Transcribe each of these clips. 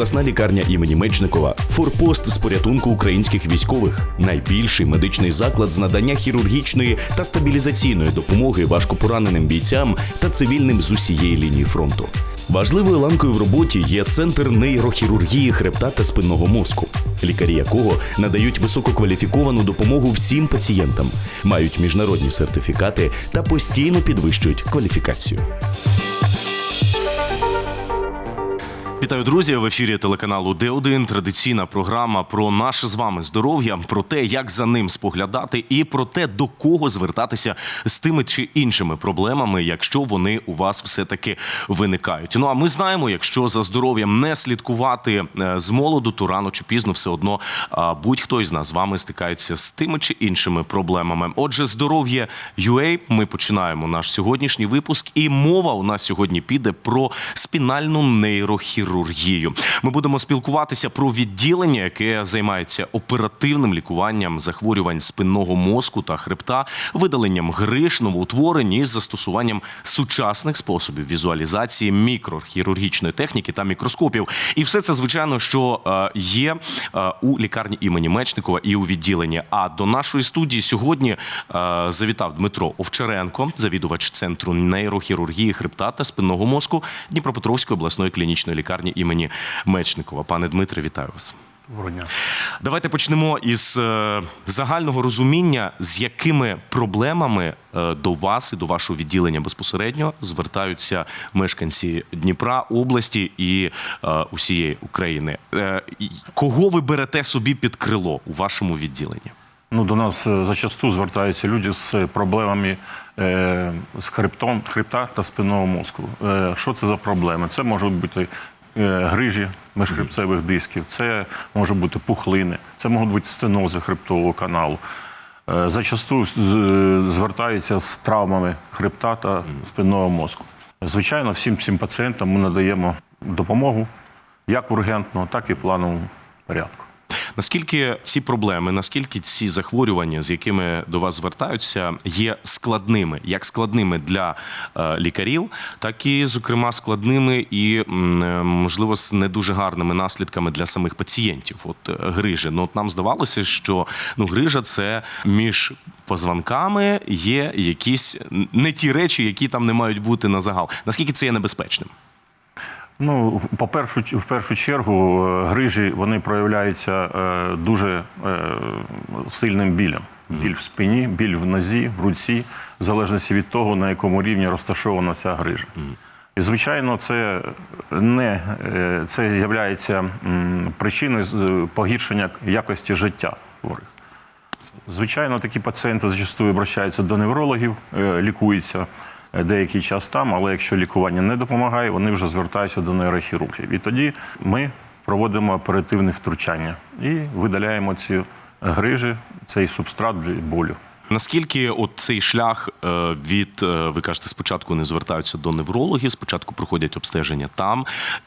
Обласна лікарня імені Мечникова, форпост з порятунку українських військових, найбільший медичний заклад з надання хірургічної та стабілізаційної допомоги важкопораненим бійцям та цивільним з усієї лінії фронту. Важливою ланкою в роботі є центр нейрохірургії хребта та спинного мозку, лікарі якого надають висококваліфіковану допомогу всім пацієнтам, мають міжнародні сертифікати та постійно підвищують кваліфікацію. Вітаю, друзі! В ефірі телеканалу Д1 традиційна програма про наше з вами здоров'я, про те, як за ним споглядати, і про те, до кого звертатися з тими чи іншими проблемами, якщо вони у вас все таки виникають. Ну а ми знаємо, якщо за здоров'ям не слідкувати е, з молоду, то рано чи пізно все одно будь-хто із нас з вами стикається з тими чи іншими проблемами. Отже, здоров'я UA, ми починаємо наш сьогоднішній випуск, і мова у нас сьогодні піде про спінальну нейрохірургію. Ми будемо спілкуватися про відділення, яке займається оперативним лікуванням захворювань спинного мозку та хребта, видаленням гриш, новоутворень із застосуванням сучасних способів візуалізації мікрохірургічної техніки та мікроскопів. І все це звичайно, що е, є е, у лікарні імені Мечникова і у відділенні. А до нашої студії сьогодні е, завітав Дмитро Овчаренко, завідувач центру нейрохірургії хребта та спинного мозку Дніпропетровської обласної клінічної лікарні імені Мечникова. Пане Дмитре, вітаю вас. Доброго дня. Давайте почнемо із е, загального розуміння, з якими проблемами е, до вас і до вашого відділення безпосередньо звертаються мешканці Дніпра, області і е, усієї України. Кого ви берете собі під крило у вашому відділенні? Ну, до нас зачасту звертаються люди з проблемами е, з хребтом, хребта та спинного мозку. Е, що це за проблеми? Це можуть бути грижі межхребцевих дисків, це можуть бути пухлини, це можуть бути стенози хребтового каналу. Е, зачасту звертаються з травмами хребта та спинного мозку. Звичайно, всім цим пацієнтам ми надаємо допомогу як ургентно, так і в плановому порядку. Наскільки ці проблеми, наскільки ці захворювання, з якими до вас звертаються, є складними, як складними для е, лікарів, так і, зокрема, складними і е, можливо з не дуже гарними наслідками для самих пацієнтів. От е, грижі. Ну от нам здавалося, що ну грижа це між позвонками є якісь не ті речі, які там не мають бути на загал. Наскільки це є небезпечним? Ну, по першу в першу чергу, е, грижі вони проявляються е, дуже е, сильним білем. Біль в спині, біль в нозі, в руці, в залежності від того, на якому рівні розташована ця грижа. І, звичайно, це не це є причиною погіршення якості життя хворих. Звичайно, такі пацієнти зачастую обращаються до неврологів, лікуються деякий час там, але якщо лікування не допомагає, вони вже звертаються до нейрохірургів. І тоді ми проводимо оперативне втручання і видаляємо ці грижі, цей субстрат для болю. Наскільки от цей шлях е, від е, ви кажете, спочатку не звертаються до неврологів, спочатку проходять обстеження там,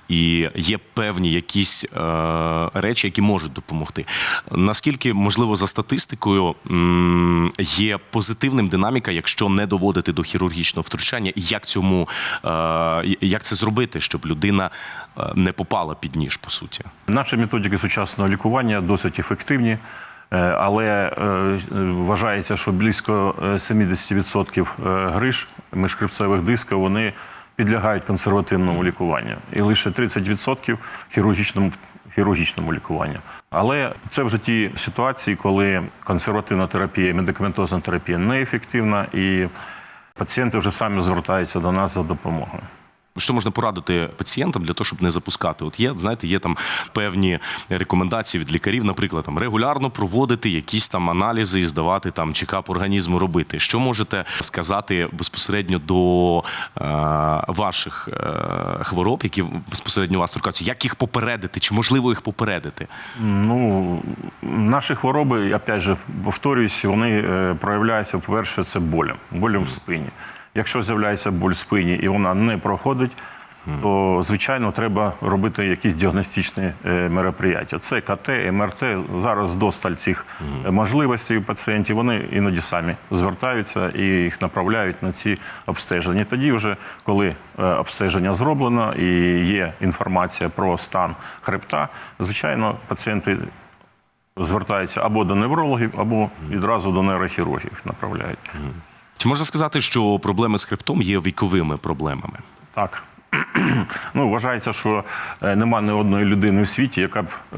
і є певні якісь е, речі, які можуть допомогти. Наскільки можливо за статистикою є позитивним динаміка, якщо не доводити до хірургічного втручання, і як цьому як це зробити, щоб людина не попала під ніж, по суті? Наші методики сучасного лікування досить ефективні, але е, вважається, що близько е, 70% е, гриж міжхребцевих дисків вони підлягають консервативному лікуванню, і лише 30% хірургічному. Хірургічному лікуванню. Але це вже ті ситуації, коли консервативна терапія, медикаментозна терапія неефективна, і пацієнти вже самі звертаються до нас за допомогою. Що можна порадити пацієнтам для того, щоб не запускати? От є, знаєте, є там певні рекомендації від лікарів, наприклад, там регулярно проводити якісь там аналізи і здавати там чекап організму робити. Що можете сказати безпосередньо до е, ваших е, хвороб, які безпосередньо у вас торкаються? Як їх попередити? Чи можливо їх попередити? Ну, наші хвороби, опять же, повторююсь, вони е, проявляються, по-перше, це болем, болем в спині. Якщо з'являється боль в спині і вона не проходить, то звичайно треба робити якісь діагностичні е, мероприяття. Це КТ, МРТ. Зараз досталь цих е, можливостей у пацієнтів. Вони іноді самі звертаються і їх направляють на ці обстеження. Тоді, вже коли е, обстеження зроблено і є інформація про стан хребта, звичайно, пацієнти звертаються або до неврологів, або відразу до нейрохірургів направляють. Чи можна сказати, що проблеми з хребтом є віковими проблемами? Так. ну, вважається, що е, нема ні одної людини в світі, яка б е,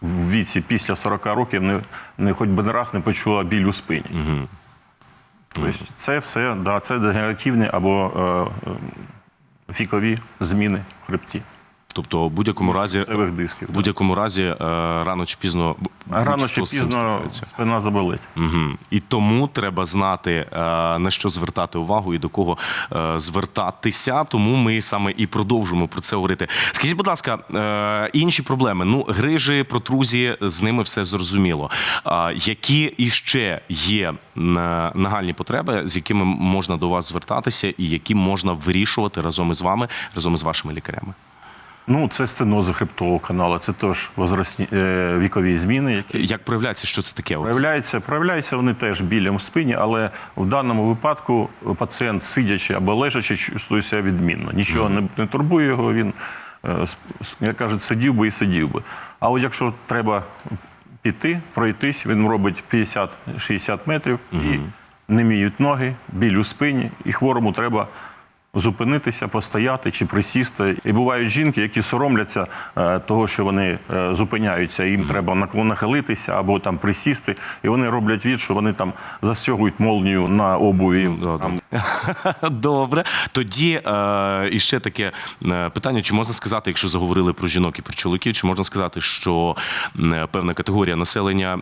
в віці після 40 років не, не хоч би не раз не почула біль у спині. Тобто це все, да, це дегенеративні або е, е, фікові зміни в хребті. Тобто, в будь-якому разі, Цевих дисків. в будь-якому разі, е, рано чи пізно рано чи пізно спина заболить. Угу. І тому треба знати, е, на що звертати увагу і до кого е, звертатися. Тому ми саме і продовжуємо про це говорити. Скажіть, будь ласка, інші проблеми. Ну, грижі, протрузії, з ними все зрозуміло. Які іще є нагальні потреби, з якими можна до вас звертатися, і які можна вирішувати разом із вами, разом із вашими лікарями? Ну, це стенози хребтового каналу, це теж возрастні, е, вікові зміни, які Як проявляється, що це таке? вас? Проявляються, вони теж білем в спині, але в даному випадку пацієнт, сидячи або лежачи, чувствує себе відмінно. Нічого не, не турбує його, він, е, як кажуть, сидів би і сидів би. А от якщо треба піти, пройтись, він робить 50-60 метрів і не міють ноги, біль у спині, і хворому треба. Зупинитися, постояти чи присісти. І бувають жінки, які соромляться е, того, що вони е, зупиняються, їм треба нахилитися або там присісти, і вони роблять від, що вони там застягують молнію на обуві. Там. Добре. Тоді е, іще таке е, питання: чи можна сказати, якщо заговорили про жінок і про чоловіків, чи можна сказати, що певна категорія населення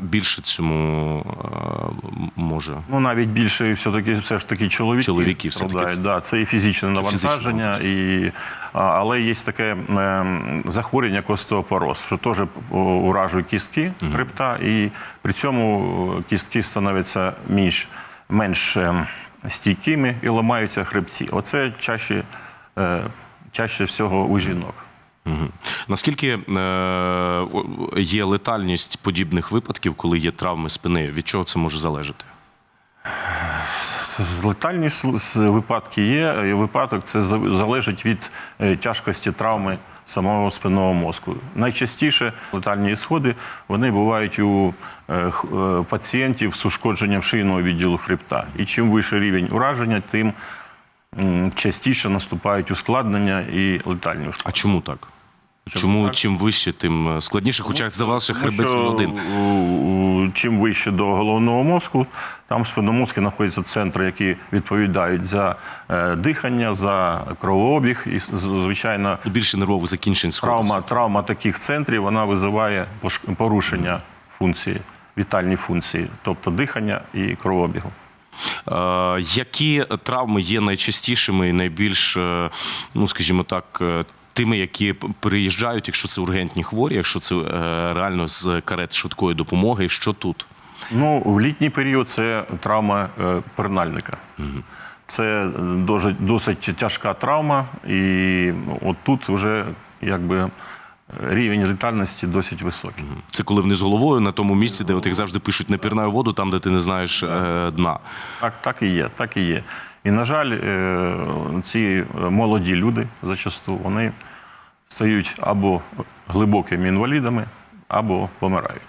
більше цьому е, може? Ну, навіть більше все-таки все ж таки чоловіки. Чоловіки все-таки. Да, це і фізичне навантаження, і, але є таке ем, захворювання костеопороз, що теж уражує кістки хребта, і при цьому кістки становляться менш, менш ем, стійкими і ламаються хребці. Оце чаще, е, чаще всього у жінок. Мгм. Наскільки е, є летальність подібних випадків, коли є травми спини? Від чого це може залежати? Летальні випадки є. Випадок це залежить від е, тяжкості травми самого спинного мозку. Найчастіше летальні ісходи вони бувають у е, е, пацієнтів з ушкодженням шийного відділу хребта. І чим вищий рівень ураження, тим частіше наступають ускладнення і летальні ушкодження. А чому так? Чому чим вище, тим е, складніше? Хоча здавалося, хребець що, один. у- у- Чим вище до головного мозку, там в спинномозку знаходяться центри, які відповідають за е, дихання, за кровообіг. І, з- звичайно, Більше нервових закінчень сходиться. травма, травма таких центрів вона визиває пош- порушення функції, вітальні функції, тобто дихання і кровообігу. Е, Які травми є найчастішими і найбільш, е, ну скажімо так, е, тими, які приїжджають, якщо це ургентні хворі, якщо це е, реально з карет швидкої допомоги, що тут? Ну, в літній період це травма е, перинальника. Це е, дуже, досить тяжка травма, і от тут вже якби рівень летальності досить високий. Це коли вниз головою на тому місці, де от їх завжди пишуть не пірнаю воду, там де ти не знаєш е, дна. Так, так і є, так і є. І, на жаль, е, ці молоді люди зачасту вони стають або глибокими інвалідами, або помирають.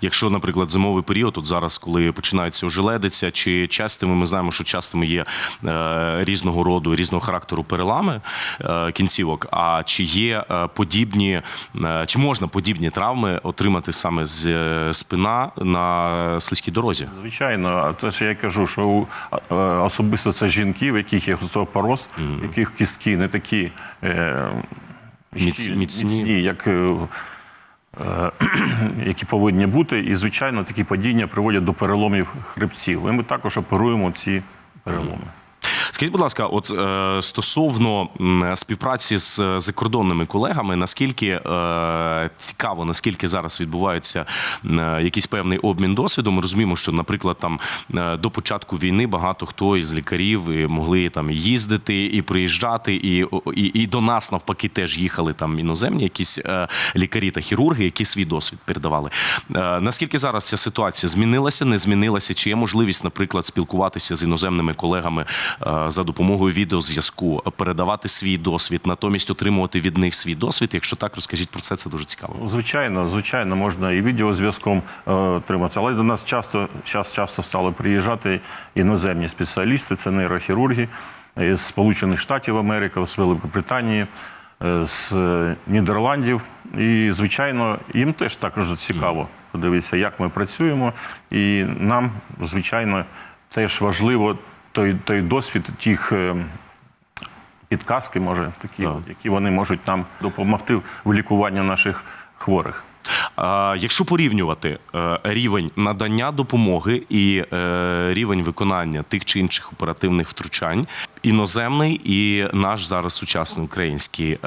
Якщо, наприклад, зимовий період, от зараз, коли починається ожеледиця, чи частими ми знаємо, що частими є е, різного роду, різного характеру перелами е, кінцівок. А чи є е, подібні, е, чи можна подібні травми отримати саме з е, спина на слизькій дорозі? Звичайно, те, що я кажу, що у, е, особисто це жінки, в яких є остеопороз, в яких кістки не такі е, Міц- щільні, міцні. як, е, які повинні бути. І, звичайно, такі падіння приводять до переломів хребців. І ми також оперуємо ці переломи. Скажіть, будь ласка, от е, стосовно співпраці з е, закордонними колегами, наскільки е, цікаво, наскільки зараз відбувається е, якийсь певний обмін досвідом? Ми розуміємо, що, наприклад, там е, до початку війни багато хто із лікарів могли там їздити і приїжджати, і, і, і до нас навпаки теж їхали там іноземні якісь е, лікарі та хірурги, які свій досвід передавали. Е, наскільки зараз ця ситуація змінилася, не змінилася? Чи є можливість, наприклад, спілкуватися з іноземними колегами е, за допомогою відеозв'язку, передавати свій досвід, натомість отримувати від них свій досвід? Якщо так, розкажіть про це, це дуже цікаво. Звичайно, звичайно, можна і відеозв'язком е, отримати. Але до нас часто, час, часто стали приїжджати іноземні спеціалісти, це нейрохірурги з Сполучених Штатів Америки, з Великобританії, е, з е, Нідерландів. І, звичайно, їм теж також цікаво подивитися, як ми працюємо. І нам, звичайно, теж важливо той, той досвід тих. е, Підказки, може, такі, Так. от, які вони можуть нам допомогти в лікуванні наших хворих. А, якщо порівнювати е, рівень надання допомоги і е, рівень виконання тих чи інших оперативних втручань, іноземний і наш зараз сучасний український,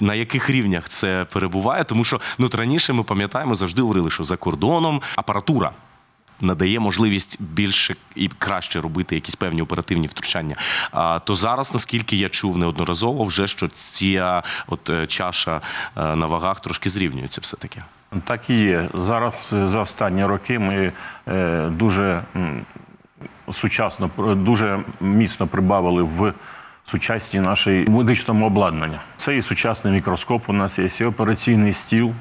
на яких рівнях це перебуває? Тому що ну раніше ми пам'ятаємо, завжди говорили, що за кордоном апаратура. Надає можливість більше і краще робити якісь певні оперативні втручання. А то зараз, наскільки я чув неодноразово, вже що ця от е, чаша е, на вагах трошки зрівнюється, все таки. Так і є. Зараз е, за останні роки ми дуже сучасно, дуже міцно прибавили в сучасні нашій медичному обладнанні. Це і сучасний мікроскоп у нас є, і операційний стіл,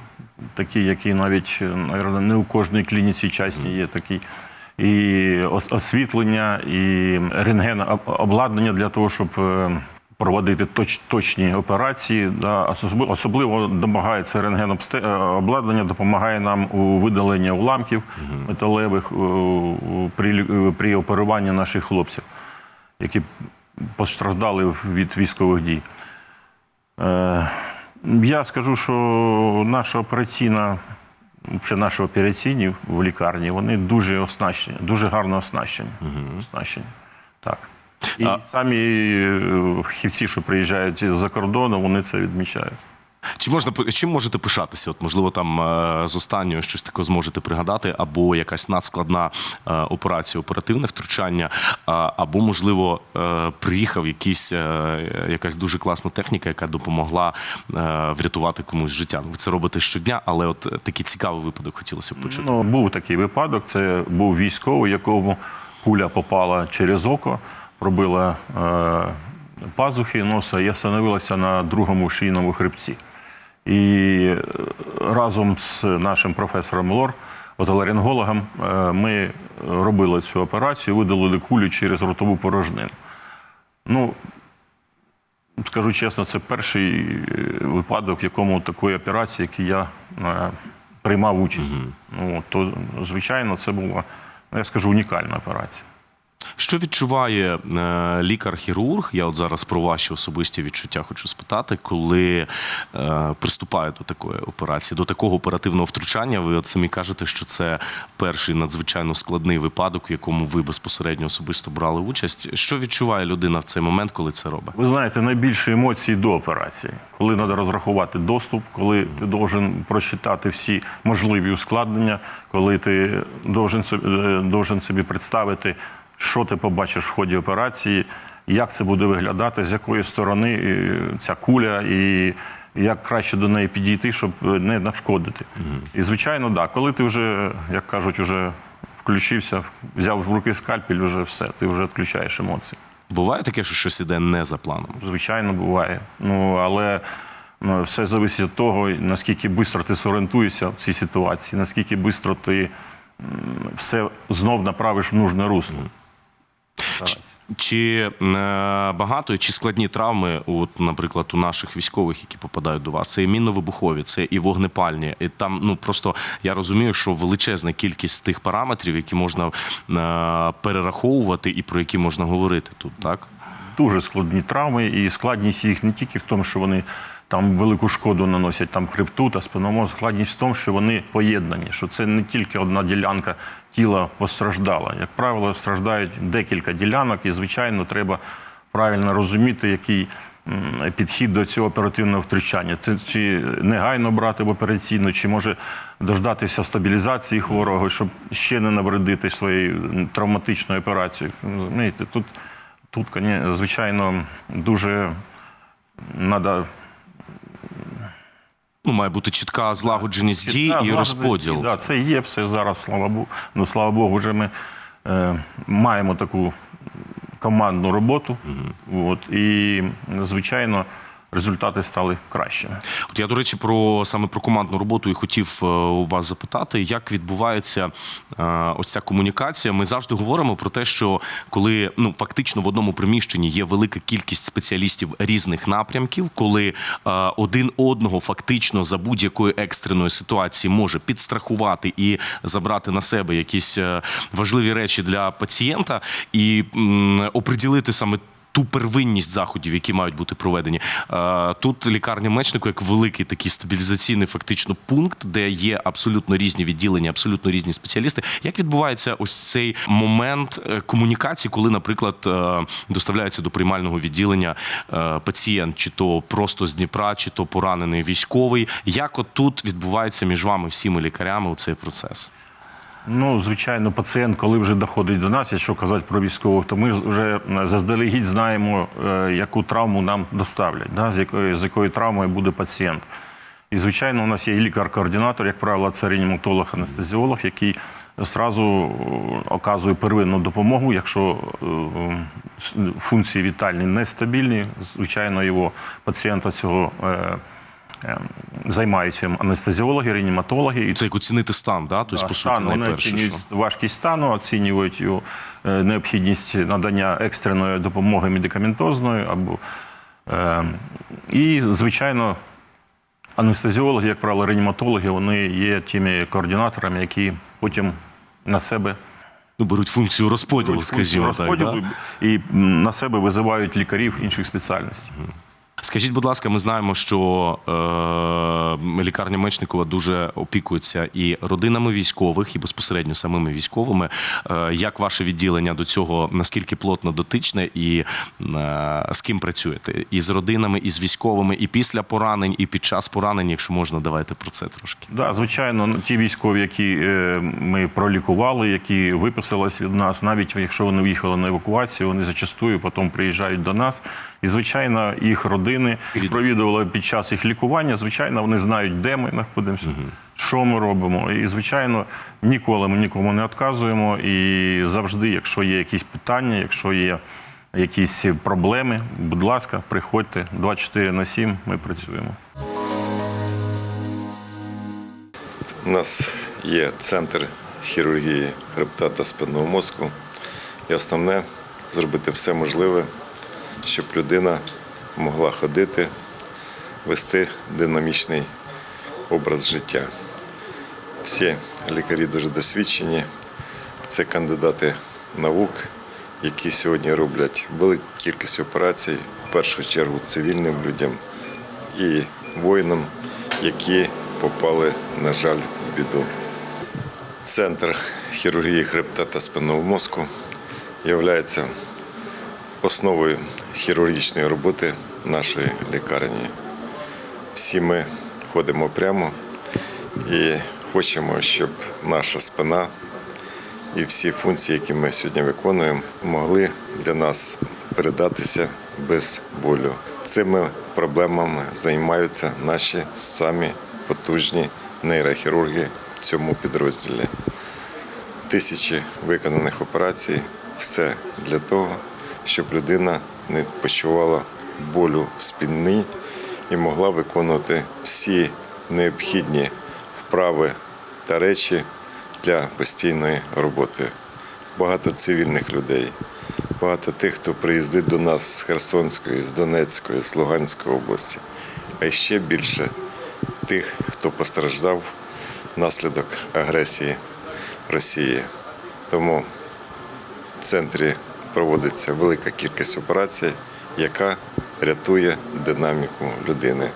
такий, який навіть, е, не у кожній клініці частній є такий. І освітлення, і рентген обладнання для того, щоб е, проводити точ, точні операції. Да, особливо, домагається рентген обладнання, допомагає нам у видаленні уламків металевих при, при оперуванні наших хлопців, які постраждали від військових дій. Е, я скажу, що наша операційна, чи наші операційні в лікарні, вони дуже оснащені, дуже гарно оснащені. оснащені. Так. І А- самі е, фахівці, що приїжджають з-за кордону, вони це відмічають. Чи можна чим можете пишатися? От можливо, там е, з останнього щось таке зможете пригадати, або якась надскладна е, операція, оперативне втручання, або можливо е, приїхав якийсь, якась дуже класна техніка, яка допомогла врятувати комусь життя. Ви це робите щодня, але от такий цікавий випадок хотілося б почути. Ну, був такий випадок. Це був військовий, якому куля попала через око, пробила е, пазухи носа і остановилася на другому шийному хребці. І е, разом з нашим професором Лор, отоларингологом, е, ми робили цю операцію, видалили кулю через ротову порожнину. Ну, скажу чесно, це перший е, випадок, в якому такої операції, який я приймав участь. Ну, то, звичайно, це була, ну, я скажу, унікальна операція. Що відчуває е, лікар-хірург? Я от зараз про ваші особисті відчуття хочу спитати, коли е, приступає до такої операції, до такого оперативного втручання. Ви от самі кажете, що це перший надзвичайно складний випадок, в якому ви безпосередньо особисто брали участь. Що відчуває людина в цей момент, коли це робить? Ви знаєте, найбільше емоцій до операції, коли треба розрахувати доступ, коли ти должен прочитати всі можливі ускладнення, коли ти должен собі, е, должен собі представити, що ти побачиш в ході операції, як це буде виглядати, з якої сторони е, ця куля, і як краще до неї підійти, щоб е, не нашкодити. І звичайно, да, коли ти вже, як кажуть, вже включився, взяв в руки скальпель, вже все, ти вже відключаєш емоції. Буває таке, що щось іде не за планом. Звичайно, буває. Ну, але ну, все залежить від того, наскільки швидко ти зорієнтуєшся в цій ситуації, наскільки швидко ти все знов направиш в нужне русло. Чи е, багато чи складні травми, от, наприклад, у наших військових, які попадають до вас, це і мінно-вибухові, це і вогнепальні. І там ну просто я розумію, що величезна кількість тих параметрів, які можна е, перераховувати і про які можна говорити тут, так? Дуже складні травми, і складність їх не тільки в тому, що вони там велику шкоду наносять там хребту та спиномозг, складність в тому, що вони поєднані, що це не тільки одна ділянка тіла постраждала. Як правило, страждають декілька ділянок, і, звичайно, треба правильно розуміти, який підхід до цього оперативного втручання. Це чи негайно брати в операційну, чи може дождатися стабілізації хворого, щоб ще не навредити своєю травматичною операцією. Розумієте, тут, тут звичайно, дуже треба Ну, має бути чітка злагодженість дій і розподіл. Да, це є все зараз, слава Богу. Ну, слава Богу, вже ми е, маємо таку командну роботу. От, і, звичайно, результати стали кращими. От я, до речі, про саме про командну роботу і хотів е, у вас запитати, як відбувається е, ось ця комунікація. Ми завжди говоримо про те, що коли ну фактично в одному приміщенні є велика кількість спеціалістів різних напрямків, коли е, один одного фактично за будь-якої екстреної ситуації може підстрахувати і забрати на себе якісь важливі речі для пацієнта і м, оприділити саме ту первинність заходів, які мають бути проведені. Е, Тут лікарня мечнику як великий такий стабілізаційний фактично пункт, де є абсолютно різні відділення, абсолютно різні спеціалісти. Як відбувається ось цей момент е, комунікації, коли, наприклад, е, доставляється до приймального відділення пацієнт, чи то просто з Дніпра, чи то поранений військовий? Як от тут відбувається між вами всіми лікарями у цей процес? Ну, звичайно, пацієнт, коли вже доходить до нас, якщо казати про військових, то ми вже заздалегідь знаємо, е, яку травму нам доставлять, да, з, якою, з якою травмою буде пацієнт. І, звичайно, у нас є лікар-координатор, як правило, це реаніматолог, анестезіолог, який зразу е, оказує первинну допомогу. Якщо е, функції вітальні нестабільні, звичайно, його пацієнта цього. Е, е, Займаються анестезіологи, реаніматологи, Це як оцінити стан, да? Тобто, по суті, стан, вони найперше. оцінюють що. важкість стану, оцінюють е, необхідність надання екстреної допомоги медикаментозної або е, і, звичайно, анестезіологи, як правило, реаніматологи, вони є тими координаторами, які потім на себе Ну, беруть функцію розподілу, беруть скажімо розподілу так. Да? і на себе визивають лікарів інших спеціальностей. Скажіть, будь ласка, ми знаємо, що е, лікарня Мечникова дуже опікується і родинами військових, і безпосередньо самими військовими. Е, як ваше відділення до цього наскільки плотно дотичне, і е, з ким працюєте? І з родинами, і з військовими, і після поранень, і під час поранень, якщо можна, давайте про це трошки. Да, звичайно, ну, ті військові, які е, ми пролікували, які виписались від нас, навіть якщо вони виїхали на евакуацію, вони зачастую потім приїжджають до нас. І, звичайно, їх родини їх провідували під час їх лікування. Звичайно, вони знають, де ми знаходимося, що ми робимо. І, звичайно, ніколи ми нікому не відказуємо. І завжди, якщо є якісь питання, якщо є якісь проблеми, будь ласка, приходьте 24 на 7, ми працюємо. У нас є центр хірургії хребта та спинного мозку. І основне зробити все можливе, щоб людина могла ходити, вести динамічний образ життя. Всі лікарі дуже досвідчені. Це кандидати наук, які сьогодні роблять велику кількість операцій, в першу чергу цивільним людям і воїнам, які попали, на жаль, в біду. Центр хірургії хребта та спинного мозку є основою хірургічної роботи нашої лікарні. Всі ми ходимо прямо і хочемо, щоб наша спина і всі функції, які ми сьогодні виконуємо, могли для нас передатися без болю. Цими проблемами займаються наші самі потужні нейрохірурги в цьому підрозділі. Тисячі виконаних операцій все для того, щоб людина не почувала болю в спині і могла виконувати всі необхідні вправи та речі для постійної роботи. Багато цивільних людей, багато тих, хто приїздить до нас з Херсонської, з Донецької, з Луганської області, а ще більше тих, хто постраждав внаслідок агресії Росії. Тому в центрі проводиться велика кількість операцій, яка рятує динаміку людини.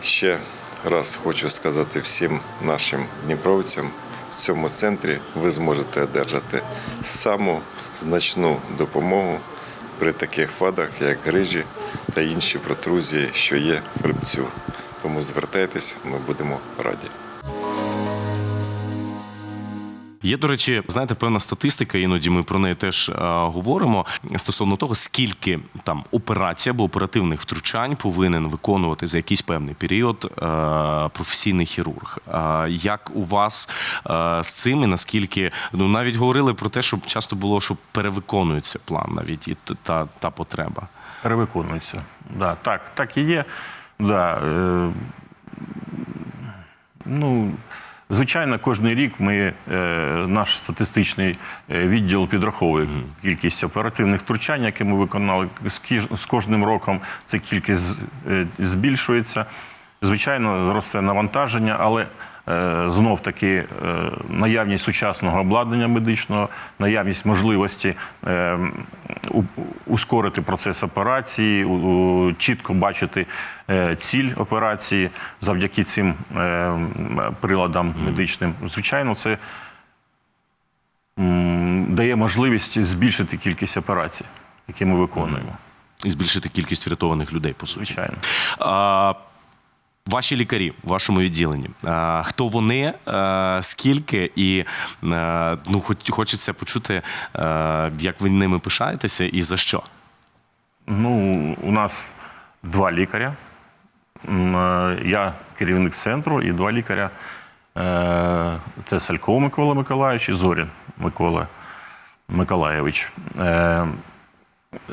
Ще раз хочу сказати всім нашим дніпровцям, в цьому центрі ви зможете одержати саму значну допомогу при таких вадах, як грижі та інші протрузії, що є в хребцю. Тому звертайтесь, ми будемо раді. Є, до речі, знаєте, певна статистика, іноді ми про неї теж е, говоримо стосовно того, скільки там операцій або оперативних втручань повинен виконувати за якийсь певний період е, професійний хірург. Е, як у вас з цим і наскільки ну навіть говорили про те, щоб часто було, що перевиконується план, навіть і та, та потреба. Перевиконується. Да, так, так і є. Да, е, ну, звичайно, кожен рік ми, е, наш статистичний е, відділ підраховує кількість оперативних втручань, які ми виконали. З, кіж- з кожним роком ця кількість е, збільшується. Звичайно, зросте навантаження, але е, знов таки е, наявність сучасного обладнання медичного, наявність можливості е, ускорити процес операції, чітко бачити ціль операції завдяки цим приладам медичним. Звичайно, це дає можливість збільшити кількість операцій, які ми виконуємо. І збільшити кількість врятованих людей, по суті. Звичайно. А, ваші лікарі в вашому відділенні. Хто вони, скільки, і ну, хочеться почути, як ви ними пишаєтеся і за що. Ну, у нас два лікаря. Я керівник центру і два лікаря. Е, Це Сальков Микола Миколаївич і Зорін Микола Миколаєвич. Е,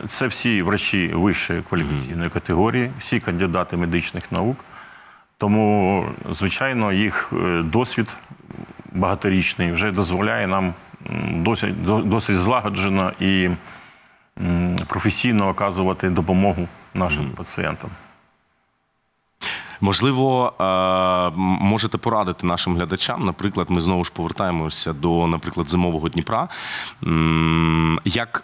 Це всі врачі вищої кваліфікаційної категорії, всі кандидати медичних наук. Тому, звичайно, їх е, досвід багаторічний вже дозволяє нам досить, досить злагоджено і професійно оказувати допомогу нашим пацієнтам. Можливо, можете порадити нашим глядачам. Наприклад, ми знову ж повертаємося до, наприклад, зимового Дніпра. Як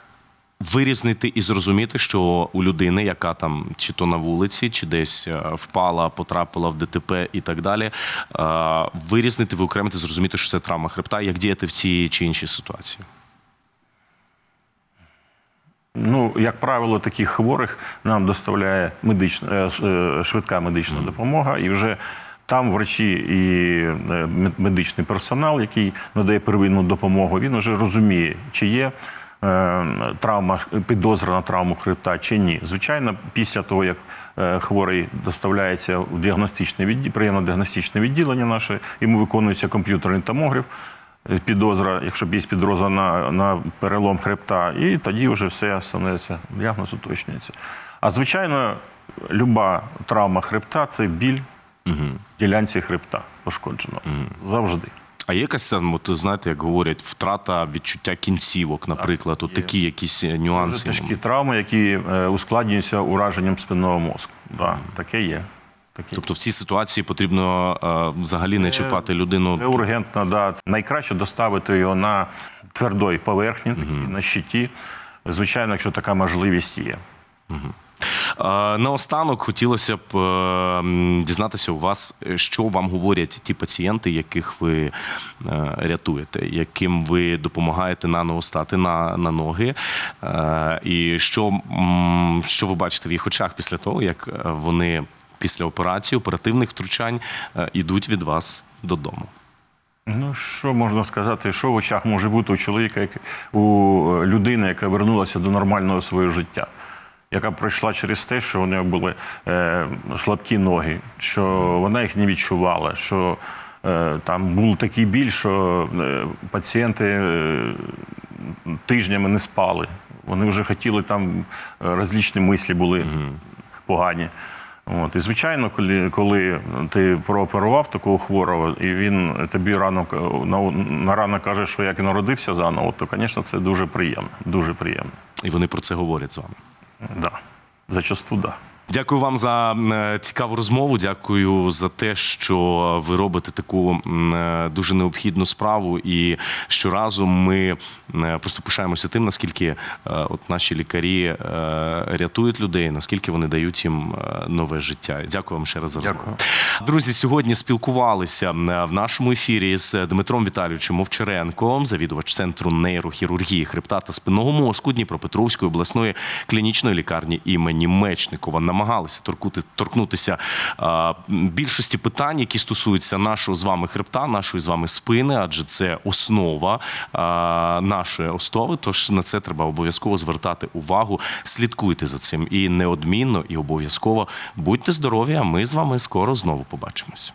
вирізнити і зрозуміти, що у людини, яка там чи то на вулиці, чи десь е, впала, потрапила в ДТП і так далі, е, вирізнити, виокремити, зрозуміти, що це травма хребта, як діяти в цій чи іншій ситуації. Ну, як правило, таких хворих нам доставляє медична, е, швидка медична допомога, і вже там врачі і медичний персонал, який надає первинну допомогу, він вже розуміє, чи є травма, підозра на травму хребта чи ні. Звичайно, після того, як е, хворий доставляється в діагностичне відділення, прийомно-діагностичне відділення наше, йому виконується комп'ютерний томограф, підозра, якщо є підозра на, на перелом хребта, і тоді вже все становиться, діагноз уточнюється. А звичайно, люба травма хребта це біль в ділянці хребта пошкодженого. Завжди. А є якась там, от, знаєте, як говорять, втрата відчуття кінцівок, наприклад, от такі якісь е, Це нюанси. тяжкі травми, які е, ускладнюються ураженням спинного мозку. Да, таке є. Таке є. Тобто в цій ситуації потрібно е, взагалі не чіпати людину. Це ургентно, да. Найкраще доставити його на твердої поверхні, на щиті. Звичайно, якщо така можливість є. Е, Наостанок хотілося б е, дізнатися у вас, що вам говорять ті пацієнти, яких ви е, рятуєте, яким ви допомагаєте наново стати на, на ноги, Е, і що, що ви бачите в їх очах після того, як е, вони після операції, оперативних втручань ідуть від вас додому. Ну, що можна сказати, що в очах може бути у чоловіка, як у людини, яка вернулася до нормального свого життя, яка пройшла через те, що у неї були е, слабкі ноги, що вона їх не відчувала, що е, там був такий біль, що е, пацієнти е, тижнями не спали. Вони вже хотіли там е, розлічні мислі були погані. От. І звичайно, коли, коли ти прооперував такого хворого, і він тобі рано на, на рано каже, що як народився заново, то, звісно, це дуже приємно. Дуже приємно. І вони про це говорять з вами. Да. Зачастую да. Дякую вам за е, цікаву розмову. Дякую за те, що ви робите таку е, дуже необхідну справу. І щоразу ми е, просто пишаємося тим, наскільки от наші лікарі рятують людей, наскільки вони дають їм нове життя. Дякую вам ще раз за розмову. Дякую. Друзі, сьогодні спілкувалися в нашому ефірі з Дмитром Віталійовичем Мовчаренко, завідувач центру нейрохірургії хребта та спинного мозку Дніпропетровської обласної клінічної лікарні імені Мечникова. Намагалися торкути, торкнутися більшості питань, які стосуються нашого з вами хребта, нашої з вами спини, адже це основа нашої основи. Тож на це треба обов'язково звертати увагу. Слідкуйте за цим і неодмінно, і обов'язково будьте здорові. А ми з вами скоро знову побачимось.